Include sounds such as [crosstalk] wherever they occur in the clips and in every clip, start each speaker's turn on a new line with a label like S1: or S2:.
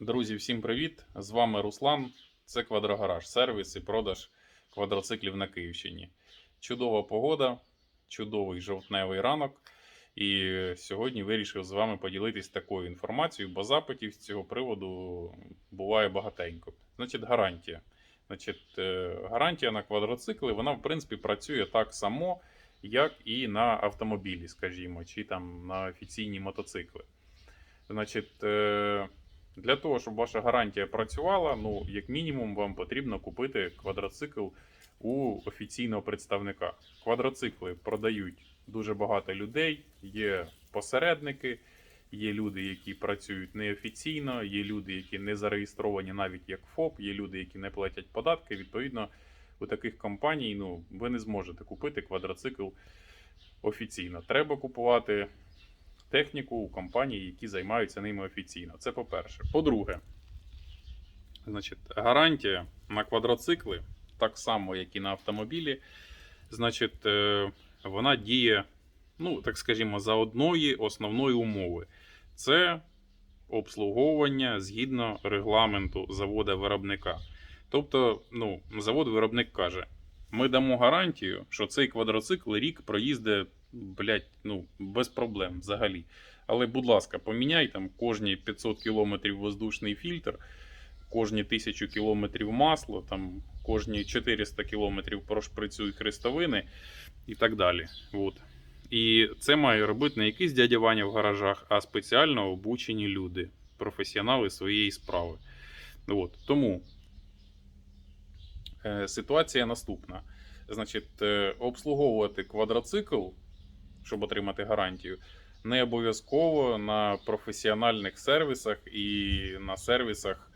S1: Друзі, всім привіт! З вами Руслан. Це Квадрогараж, сервіс і продаж квадроциклів на Київщині. Чудова погода, чудовий жовтневий ранок. І сьогодні вирішив з вами поділитись такою інформацією, бо запитів з цього приводу буває багатенько. Значить, гарантія. Значить, е, гарантія на квадроцикли, вона, в принципі, працює так само, як і на автомобілі, скажімо, чи там на офіційні мотоцикли. Значить, е, для того, щоб ваша гарантія працювала, ну, як мінімум, вам потрібно купити квадроцикл у офіційного представника. Квадроцикли продають дуже багато людей, є посередники, є люди, які працюють неофіційно, є люди, які не зареєстровані навіть як ФОП, є люди, які не платять податки. Відповідно, у таких компаній ну, ви не зможете купити квадроцикл офіційно. Треба купувати техніку у компаній, які займаються ними офіційно. Це по-перше. По-друге, значить, гарантія на квадроцикли, так само, як і на автомобілі, значить, е, вона діє, ну, так скажімо, за одної основної умови. Це обслуговування згідно регламенту завода-виробника. Тобто, ну, завод-виробник каже: ми дамо гарантію, що цей квадроцикл рік проїздить, блядь, ну, без проблем взагалі. Але, будь ласка, поміняй там кожні 500 кілометрів воздушний фільтр, кожні 1000 кілометрів масло, там кожні 400 кілометрів прошприцюй хрестовини і так далі. От. І це має робити не якийсь дядя Ваня в гаражах, а спеціально обучені люди, професіонали своєї справи. От. Тому е, ситуація наступна. Значить, е, обслуговувати квадроцикл, щоб отримати гарантію, не обов'язково на професіональних сервісах і на сервісах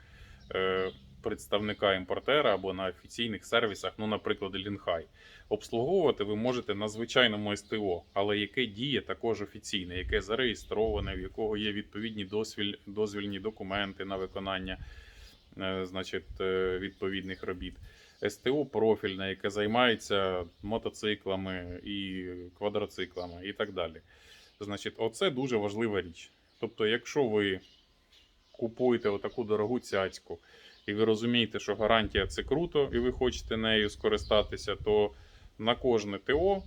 S1: е, представника імпортера або на офіційних сервісах, ну, наприклад, Лінхай. Обслуговувати ви можете на звичайному СТО, але яке діє також офіційне, яке зареєстроване, в якого є відповідні дозвіль, дозвільні документи на виконання е, значить, е, відповідних робіт. СТО профільне, яке займається мотоциклами і квадроциклами і так далі. Значить, оце дуже важлива річ. Тобто, якщо ви купуєте отаку дорогу цяцьку, і ви розумієте, що гарантія це круто, і ви хочете нею скористатися, то на кожне ТО,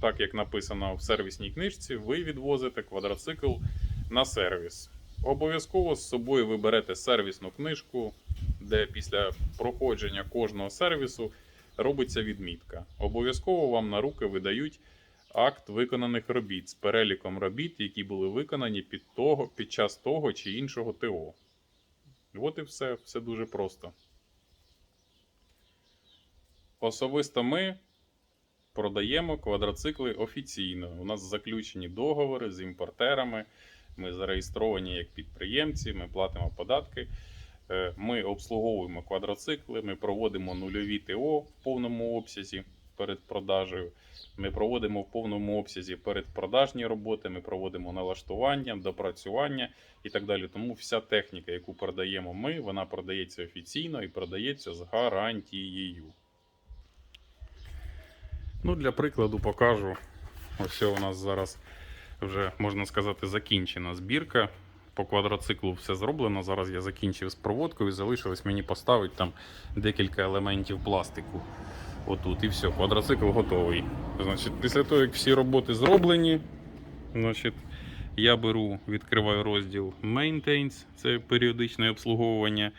S1: так як написано в сервісній книжці, ви відвозите квадроцикл на сервіс. Обов'язково з собою ви берете сервісну книжку, де після проходження кожного сервісу робиться відмітка. Обов'язково вам на руки видають акт виконаних робіт з переліком робіт, які були виконані під, того, під час того чи іншого ТО. От і все, все дуже просто. Особисто ми продаємо квадроцикли офіційно. У нас заключені договори з імпортерами. Ми зареєстровані як підприємці, ми платимо податки. Е, Ми обслуговуємо квадроцикли, ми проводимо нульові ТО в повному обсязі перед продажею. Ми проводимо в повному обсязі передпродажні роботи, ми проводимо налаштування, допрацювання і так далі. Тому вся техніка, яку продаємо ми, вона продається офіційно і продається з гарантією. Ну, для прикладу покажу. Ось у нас зараз вже можна сказати закінчена збірка. По квадроциклу все зроблено. Зараз я закінчив з проводкою, залишилось мені поставити там декілька елементів пластику. Отут і все, квадроцикл готовий. Значить, після того, як всі роботи зроблені, значить, я беру, відкриваю розділ Maintenance, це періодичне обслуговування.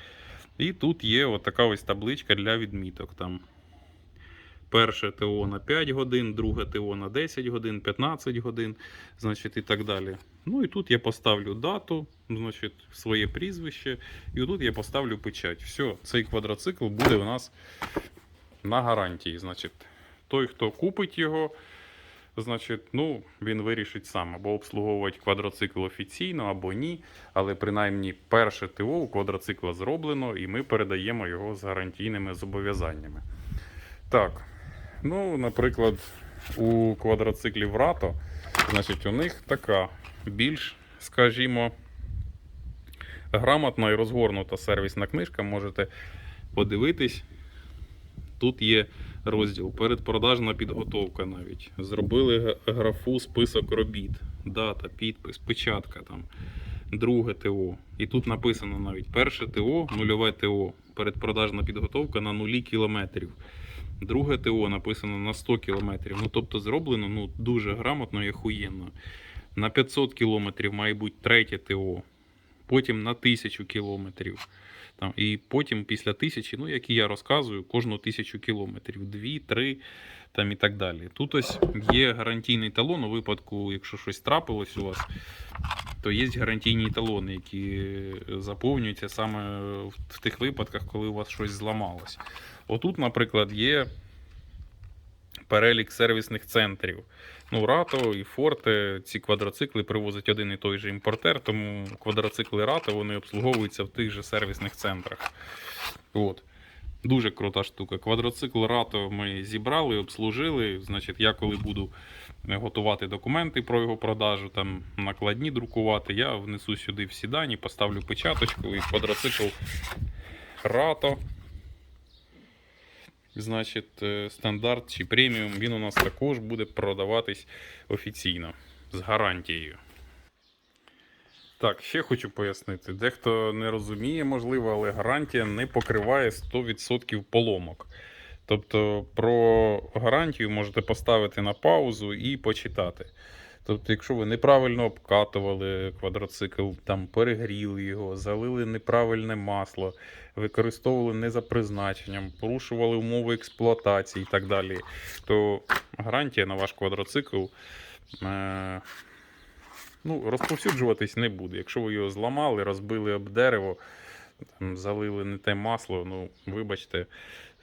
S1: І тут є отака ось табличка для відміток. Там перше ТО на 5 годин, друге ТО на 10 годин, 15 годин, значить, і так далі. Ну і тут я поставлю дату, значить, своє прізвище, і тут я поставлю печать. Все, цей квадроцикл буде у нас на гарантії. Значить, той, хто купить його, значить, ну, він вирішить сам або обслуговувати квадроцикл офіційно, або ні. Але принаймні перше ТО у квадроцикла зроблено, і ми передаємо його з гарантійними зобов'язаннями. Так, ну, наприклад, у квадроциклів Рато, значить, у них така більш, скажімо, грамотна і розгорнута сервісна книжка. Можете подивитись. Тут є розділ передпродажна підготовка навіть. Зробили графу список робіт, дата, підпис, печатка там. друге ТО. І тут написано навіть перше ТО, нульове ТО, передпродажна підготовка на нулі кілометрів. Друге ТО написано на 100 кілометрів. Ну, тобто зроблено ну, дуже грамотно і охуєнно. На 500 кілометрів має бути третє ТО, потім на 1000 кілометрів. Там, і потім після тисячі, ну як і я розказую, кожну тисячу кілометрів, дві, три там і так далі. Тут ось є гарантійний талон у випадку, якщо щось трапилось у вас, то є гарантійні талони, які заповнюються саме в тих випадках, коли у вас щось зламалось. Отут, наприклад, є перелік сервісних центрів. Ну, Рато і Форте ці квадроцикли привозить один і той же імпортер, тому квадроцикли Рато вони обслуговуються в тих же сервісних центрах. От. Дуже крута штука. Квадроцикл Рато ми зібрали, обслужили. Значить, я коли буду готувати документи про його продажу, там накладні друкувати, я внесу сюди всі дані, поставлю печаточку і квадроцикл Рато. Значить, е, стандарт чи преміум, він у нас також буде продаватись офіційно з гарантією. Так, ще хочу пояснити. Дехто не розуміє, можливо, але гарантія не покриває 100% поломок. Тобто про гарантію можете поставити на паузу і почитати. Тобто, якщо ви неправильно обкатували квадроцикл, там перегріли його, залили неправильне масло, використовували не за призначенням, порушували умови експлуатації і так далі, то гарантія на ваш квадроцикл е- ну, розповсюджуватись не буде. Якщо ви його зламали, розбили об дерево, там, залили не те масло, ну, вибачте,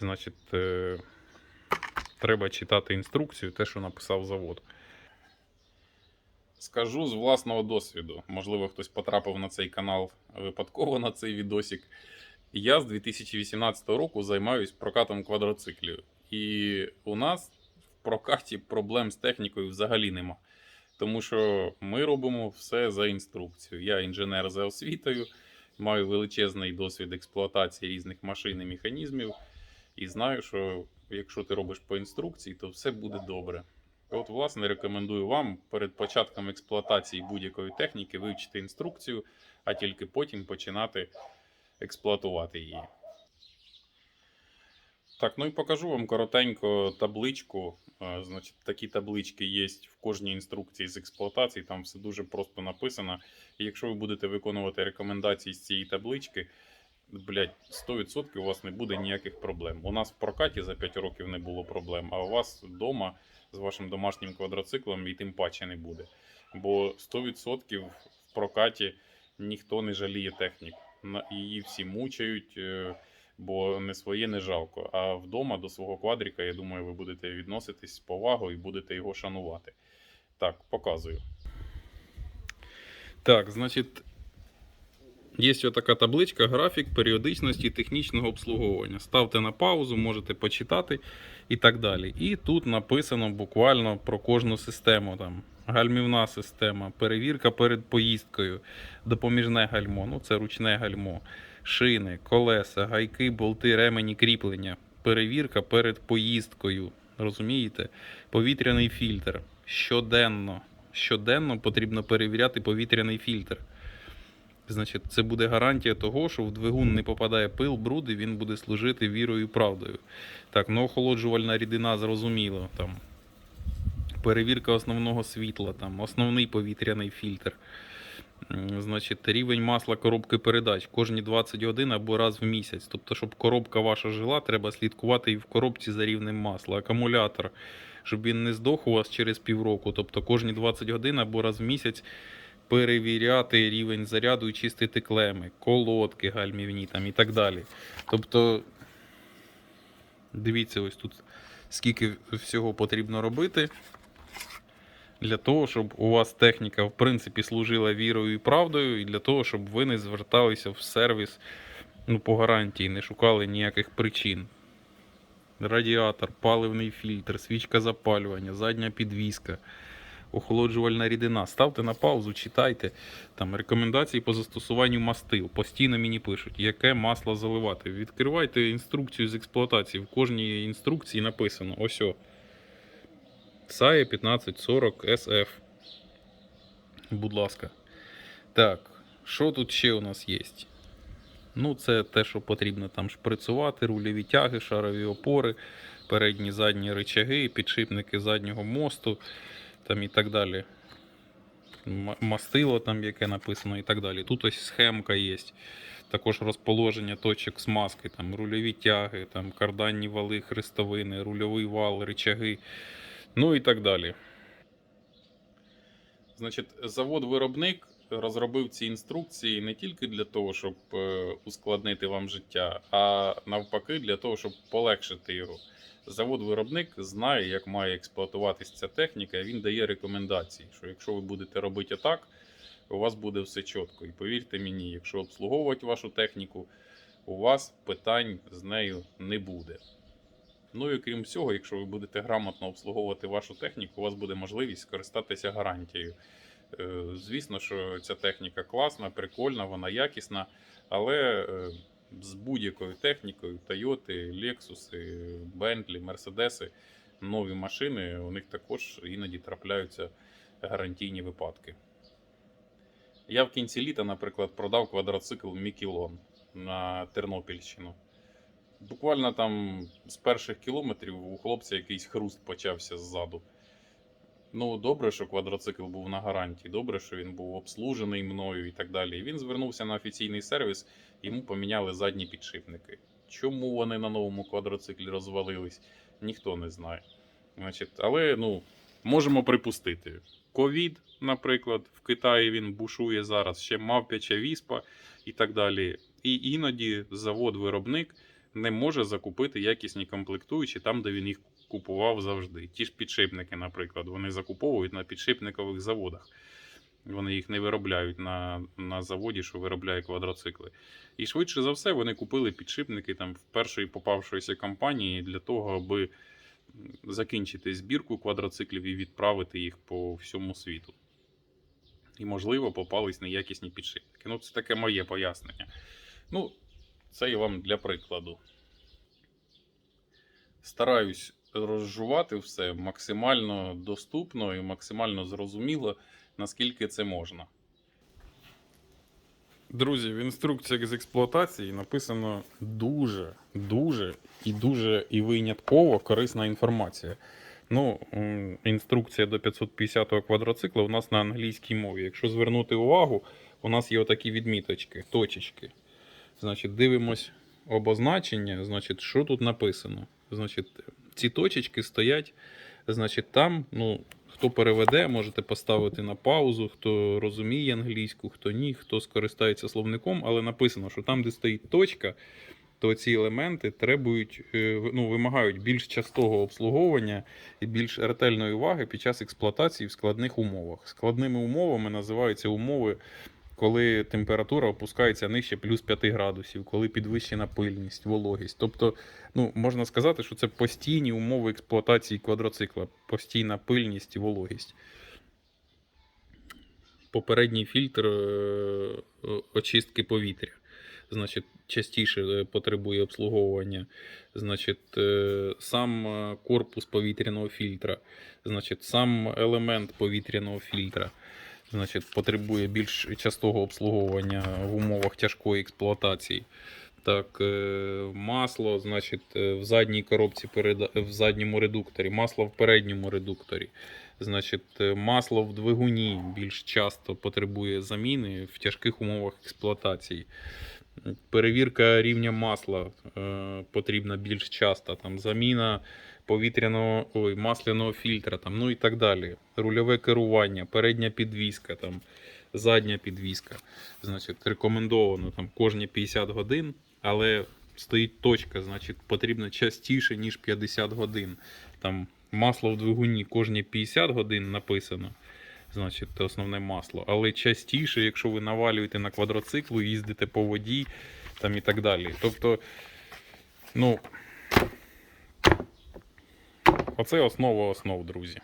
S1: значить, е- треба читати інструкцію, те, що написав завод. Скажу з власного досвіду. Можливо, хтось потрапив на цей канал випадково на цей відосик. Я з 2018 року займаюся прокатом квадроциклів. І у нас в прокаті проблем з технікою взагалі нема. Тому що ми робимо все за інструкцією. Я інженер за освітою, маю величезний досвід експлуатації різних машин і механізмів. І знаю, що якщо ти робиш по інструкції, то все буде добре. От, власне, рекомендую вам перед початком експлуатації будь-якої техніки вивчити інструкцію, а тільки потім починати експлуатувати її. Так, ну і покажу вам коротенько табличку. Е, Значить, такі таблички є в кожній інструкції з експлуатації. Там все дуже просто написано. І якщо ви будете виконувати рекомендації з цієї таблички, блядь, 100% у вас не буде ніяких проблем. У нас в прокаті за 5 років не було проблем, а у вас вдома з вашим домашнім квадроциклом і тим паче не буде. Бо 100% в прокаті ніхто не жаліє технік. Її всі мучають, е, бо не своє не жалко. А вдома до свого квадрика, я думаю, ви будете відноситись з повагою і будете його шанувати. Так, показую. Так, значить, Є така табличка, графік періодичності технічного обслуговування. Ставте на паузу, можете почитати і так далі. І тут написано буквально про кожну систему. Там гальмівна система, перевірка перед поїздкою, допоміжне гальмо, ну це ручне гальмо, шини, колеса, гайки, болти, ремені, кріплення, перевірка перед поїздкою. Розумієте? Повітряний фільтр. Щоденно. Щоденно потрібно перевіряти повітряний фільтр. Значить, це буде гарантія того, що в двигун не попадає пил, бруд, і він буде служити вірою і правдою. Так, ну охолоджувальна рідина зрозуміло. Там, перевірка основного світла, там, основний повітряний фільтр. Значить, рівень масла коробки передач кожні 20 годин або раз в місяць. Тобто, щоб коробка ваша жила, треба слідкувати і в коробці за рівнем масла. Акумулятор, щоб він не здох у вас через півроку. Тобто кожні 20 годин або раз в місяць перевіряти рівень заряду і чистити клеми, колодки гальмівні там і так далі. Тобто, дивіться, ось тут скільки всього потрібно робити. Для того, щоб у вас техніка, в принципі, служила вірою і правдою, і для того, щоб ви не зверталися в сервіс ну, по гарантії, не шукали ніяких причин. Радіатор, паливний фільтр, свічка запалювання, задня підвіска, охолоджувальна рідина. Ставте на паузу, читайте. Там рекомендації по застосуванню мастил. Постійно мені пишуть, яке масло заливати. Відкривайте інструкцію з експлуатації. В кожній інструкції написано: ось. о. SAE 1540 SF. Будь ласка. Так. Що тут ще у нас є? Ну, це те, що потрібно там шприцувати, рульові тяги, шарові опори, передні задні рычаги, підшипники заднього мосту там і так далі. Мастило там, яке написано, і так далі. Тут ось схемка є. Також розположення точок смазки, там рульові тяги, там карданні вали, хрестовини, рульовий вал, речаги, ну і так далі. Значить, завод-виробник розробив ці інструкції не тільки для того, щоб е, ускладнити вам життя, а навпаки, для того, щоб полегшити його. Завод-виробник знає, як має експлуатуватись ця техніка, і він дає рекомендації, що якщо ви будете робити так, у вас буде все чітко. І повірте мені, якщо обслуговувати вашу техніку, у вас питань з нею не буде. Ну і крім всього, якщо ви будете грамотно обслуговувати вашу техніку, у вас буде можливість скористатися гарантією. Е, Звісно, що ця техніка класна, прикольна, вона якісна, але е, з будь-якою технікою Toyota, Lexus, Bentley, Mercedes, нові машини, у них також іноді трапляються гарантійні випадки. Я в кінці літа, наприклад, продав квадроцикл Мікілон на Тернопільщину. Буквально там з перших кілометрів у хлопця якийсь хруст почався ззаду. Ну, добре, що квадроцикл був на гарантії, добре, що він був обслужений мною і так далі. Він звернувся на офіційний сервіс, йому поміняли задні підшипники. Чому вони на новому квадроциклі розвалились, ніхто не знає. Значить, але ну, можемо припустити. Ковід, наприклад, в Китаї він бушує зараз, ще мавпяча віспа і так далі. І іноді завод-виробник не може закупити якісні комплектуючі там, де він їх купував завжди. Ті ж підшипники, наприклад, вони закуповують на підшипникових заводах. Вони їх не виробляють на, на заводі, що виробляє квадроцикли. І швидше за все вони купили підшипники там в першої попавшоїся компанії для того, аби закінчити збірку квадроциклів і відправити їх по всьому світу. І, можливо, попались неякісні підшипники. Ну, це таке моє пояснення. Ну, це я вам для прикладу. Стараюсь розжувати все максимально доступно і максимально зрозуміло, наскільки це можна. Друзі, в інструкціях з експлуатації написано дуже, дуже і дуже і винятково корисна інформація. Ну, інструкція до 550-го квадроцикла у нас на англійській мові. Якщо звернути увагу, у нас є отакі відміточки, точечки. Значить, дивимось обозначення, значить, що тут написано. Значить, ці точечки стоять. Значить, там, ну, хто переведе, можете поставити на паузу, хто розуміє англійську, хто ні, хто скористається словником, але написано, що там, де стоїть точка, то ці елементи требують, е, ну, вимагають більш частого обслуговування і більш ретельної уваги під час експлуатації в складних умовах. Складними умовами називаються умови коли температура опускається нижче плюс 5 градусів, коли підвищена пильність, вологість. Тобто, ну, можна сказати, що це постійні умови експлуатації квадроцикла, постійна пильність і вологість. Попередній фільтр е, очистки повітря. Значить, частіше е, потребує обслуговування. Значить, е, сам корпус повітряного фільтра, значить, сам елемент повітряного фільтра значить, потребує більш частого обслуговування в умовах тяжкої експлуатації. Так, е, масло, значить, е, в задній коробці в задньому редукторі, масло в передньому редукторі. Значить, е, масло в двигуні більш часто потребує заміни в тяжких умовах експлуатації. Перевірка рівня масла потрібна більш часто. Там, заміна повітряного ой, масляного фільтра, там, ну і так далі. Рульове керування, передня підвізка, там, задня підвізка. Значить, рекомендовано там, кожні 50 годин, але стоїть точка, значить, потрібно частіше, ніж 50 годин. Там, масло в двигуні кожні 50 годин написано. Значить, це основне масло. Але частіше, якщо ви навалюєте на квадроциклу, їздите по воді там і так далі. Тобто, ну, оце основа основ, друзі.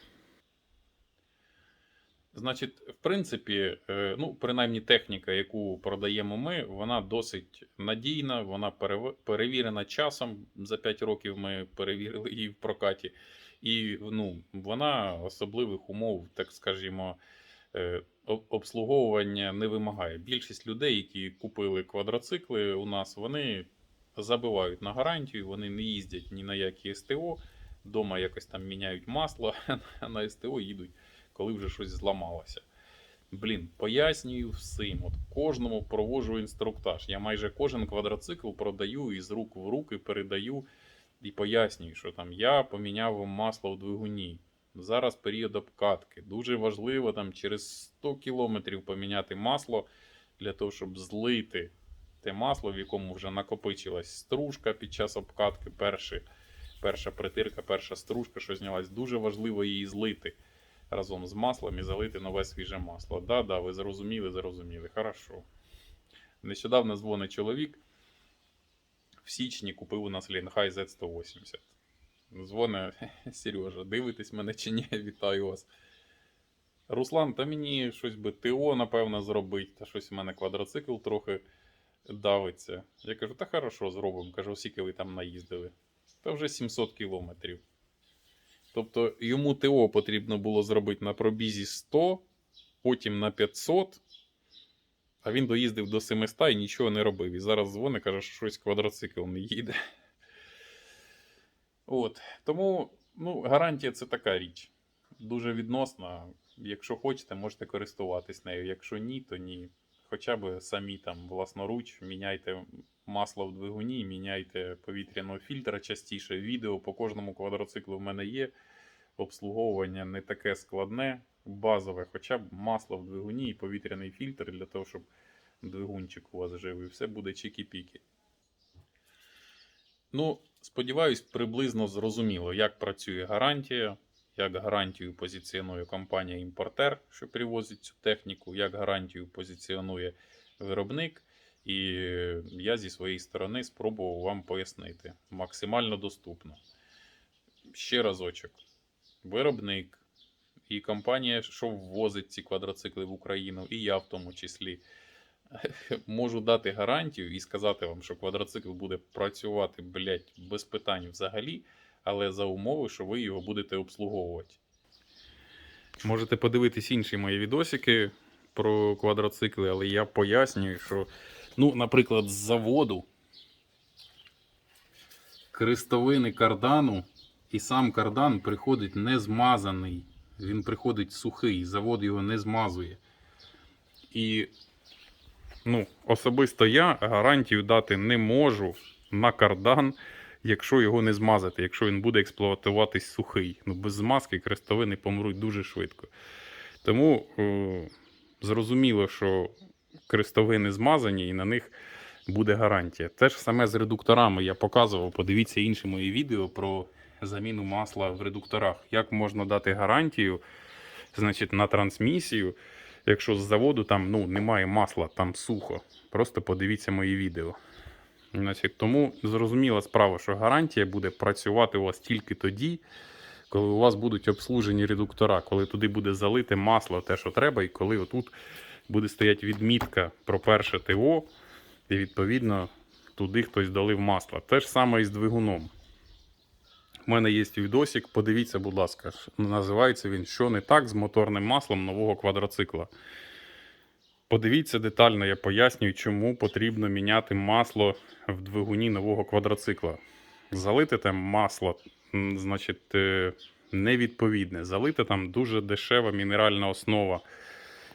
S1: Значить, в принципі, е, ну, принаймні техніка, яку продаємо ми, вона досить надійна, вона перев- перевірена часом. За 5 років ми перевірили її в прокаті. І ну, вона особливих умов, так скажімо, е, обслуговування не вимагає. Більшість людей, які купили квадроцикли у нас, вони забивають на гарантію, вони не їздять ні на які СТО, вдома якось там міняють масло, [laughs] на СТО їдуть, коли вже щось зламалося. Блін, пояснюю всім. От кожному проводжу інструктаж. Я майже кожен квадроцикл продаю і з рук в руки передаю і пояснюю, що там я поміняв масло в двигуні. Зараз період обкатки. Дуже важливо там через 100 кілометрів поміняти масло для того, щоб злити те масло, в якому вже накопичилась стружка під час обкатки. Перші, перша притирка, перша стружка, що знялась. Дуже важливо її злити разом з маслом і залити нове свіже масло. Да, да, ви зрозуміли, зрозуміли. Хорошо. Нещодавно дзвонить чоловік. В січні купив у нас Лінхай Z180. Дзвоне [laughs] Сережа, дивитесь мене чи ні? Вітаю вас. Руслан, та мені щось би ТО, напевно, зробить, та щось у мене квадроцикл трохи давиться. Я кажу, та хорошо, зробимо. Кажу, скільки ви там наїздили. Та вже 700 кілометрів. Тобто йому ТО потрібно було зробити на пробізі 100, потім на 500, а він доїздив до 700 і нічого не робив. І зараз дзвонить, каже, що щось квадроцикл не їде. От. Тому ну, гарантія це така річ. Дуже відносна. Якщо хочете, можете користуватись нею. Якщо ні, то ні. Хоча б самі там власноруч міняйте масло в двигуні, міняйте повітряного фільтра частіше. Відео по кожному квадроциклу в мене є. Обслуговування не таке складне, базове, хоча б масло в двигуні і повітряний фільтр для того, щоб двигунчик у вас жив, і все буде чікі-піки. Ну, сподіваюсь, приблизно зрозуміло, як працює гарантія, як гарантію позиціонує компанія-імпортер, що привозить цю техніку, як гарантію позиціонує виробник. І я зі своєї сторони спробував вам пояснити максимально доступно. Ще разочок. Виробник і компанія, що ввозить ці квадроцикли в Україну, і я в тому числі [laughs] можу дати гарантію і сказати вам, що квадроцикл буде працювати, блядь, без питань взагалі, але за умови, що ви його будете обслуговувати. Можете подивитись інші мої відосики про квадроцикли, але я пояснюю, що, ну, наприклад, з заводу крестовини кардану, і сам кардан приходить не змазаний. Він приходить сухий, завод його не змазує. І ну, особисто я гарантію дати не можу на кардан, якщо його не змазати, якщо він буде експлуатуватись сухий. Ну, без змазки крестовини помруть дуже швидко. Тому е, зрозуміло, що крестовини змазані і на них буде гарантія. Те ж саме з редукторами я показував. Подивіться інші мої відео про заміну масла в редукторах. Як можна дати гарантію значить, на трансмісію, якщо з заводу там ну, немає масла, там сухо. Просто подивіться мої відео. Значить, тому зрозуміла справа, що гарантія буде працювати у вас тільки тоді, коли у вас будуть обслужені редуктора, коли туди буде залите масло, те, що треба, і коли отут буде стояти відмітка про перше ТО, і відповідно туди хтось долив масло. Те ж саме і з двигуном. У мене є відосик, подивіться, будь ласка, називається він Що не так з моторним маслом нового квадроцикла. Подивіться детально, я пояснюю, чому потрібно міняти масло в двигуні нового квадроцикла. Залити там масло, значить, е, невідповідне. Залити там дуже дешева мінеральна основа.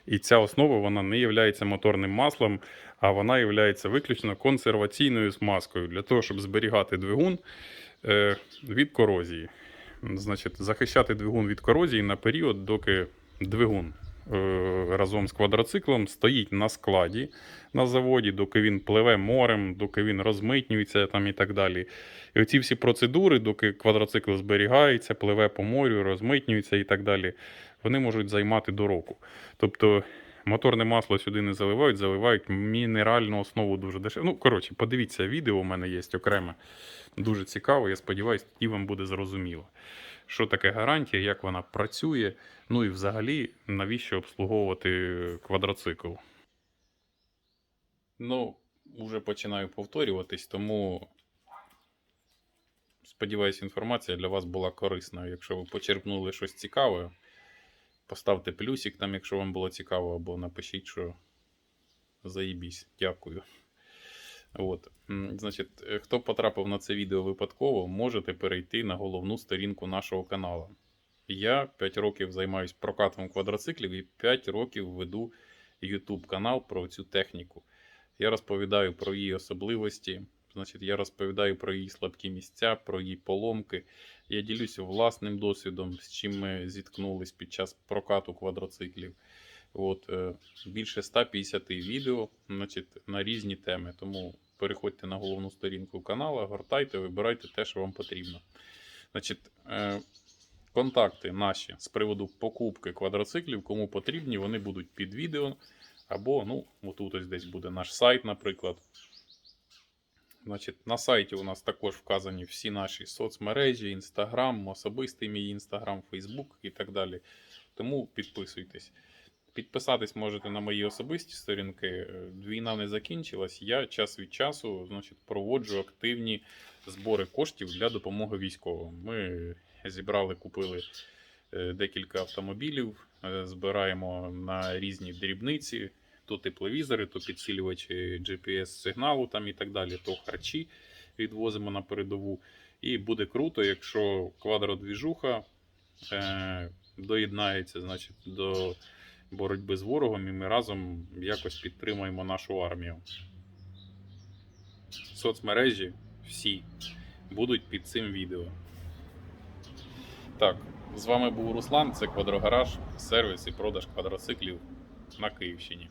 S1: І ця основа вона не є моторним маслом, а вона є виключно консерваційною смазкою для того, щоб зберігати двигун е, від корозії. Значить, захищати двигун від корозії на період, доки двигун разом з квадроциклом стоїть на складі на заводі, доки він пливе морем, доки він розмитнюється там і так далі. І оці всі процедури, доки квадроцикл зберігається, пливе по морю, розмитнюється і так далі, вони можуть займати до року. Тобто моторне масло сюди не заливають, заливають мінеральну основу дуже дешево. Ну, коротше, подивіться, відео у мене є окреме. Дуже цікаво, я сподіваюся, тоді вам буде зрозуміло, що таке гарантія, як вона працює, ну і взагалі, навіщо обслуговувати квадроцикл. Ну, вже починаю повторюватись, тому сподіваюся, інформація для вас була корисною. Якщо ви почерпнули щось цікаве, Поставте плюсик там, якщо вам було цікаво, або напишіть, що заїбісь. Дякую. От. Значить, е, хто потрапив на це відео випадково, можете перейти на головну сторінку нашого каналу. Я 5 років займаюся прокатом квадроциклів і 5 років веду YouTube канал про цю техніку. Я розповідаю про її особливості, значить, я розповідаю про її слабкі місця, про її поломки. Я ділюся власним досвідом, з чим ми зіткнулись під час прокату квадроциклів. От, е, більше 150 відео значить, на різні теми. Тому переходьте на головну сторінку каналу, гортайте, вибирайте те, що вам потрібно. Значить, е, контакти наші з приводу покупки квадроциклів, кому потрібні, вони будуть під відео. Або, ну, отут ось десь буде наш сайт, наприклад. Значить, на сайті у нас також вказані всі наші соцмережі, Інстаграм, особистий мій Інстаграм, Фейсбук і так далі. Тому підписуйтесь. Підписатись можете на мої особисті сторінки. Е, Війна не закінчилась. Я час від часу значить, проводжу активні збори коштів для допомоги військовим. Ми зібрали, купили е, декілька автомобілів, е, збираємо на різні дрібниці, то тепловізори, то підсилювачі GPS-сигналу там і так далі, то харчі відвозимо на передову. І буде круто, якщо квадродвіжуха е, доєднається значить, до боротьби з ворогом, і ми разом якось підтримуємо нашу армію. Соцмережі всі будуть під цим відео. Так, з вами був Руслан, це Квадрогараж, сервіс і продаж квадроциклів на Київщині.